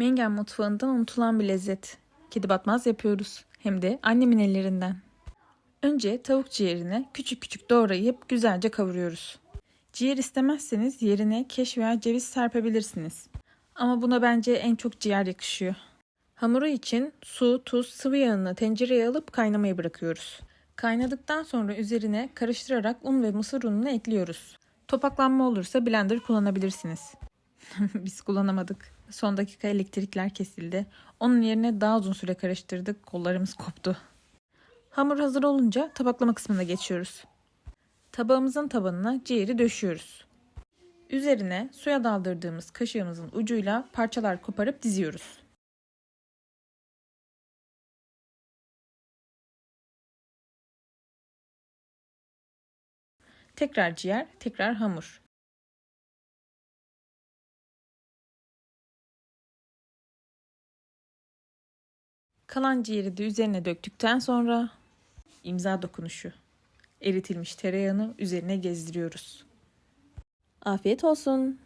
Mengen mutfağından unutulan bir lezzet. Kedi batmaz yapıyoruz. Hem de annemin ellerinden. Önce tavuk ciğerini küçük küçük doğrayıp güzelce kavuruyoruz. Ciğer istemezseniz yerine keş veya ceviz serpebilirsiniz. Ama buna bence en çok ciğer yakışıyor. Hamuru için su, tuz, sıvı yağını tencereye alıp kaynamaya bırakıyoruz. Kaynadıktan sonra üzerine karıştırarak un ve mısır ununu ekliyoruz. Topaklanma olursa blender kullanabilirsiniz. Biz kullanamadık. Son dakika elektrikler kesildi. Onun yerine daha uzun süre karıştırdık. Kollarımız koptu. Hamur hazır olunca tabaklama kısmına geçiyoruz. Tabağımızın tabanına ciğeri döşüyoruz. Üzerine suya daldırdığımız kaşığımızın ucuyla parçalar koparıp diziyoruz. Tekrar ciğer, tekrar hamur. Kalan ciğeri de üzerine döktükten sonra imza dokunuşu. Eritilmiş tereyağını üzerine gezdiriyoruz. Afiyet olsun.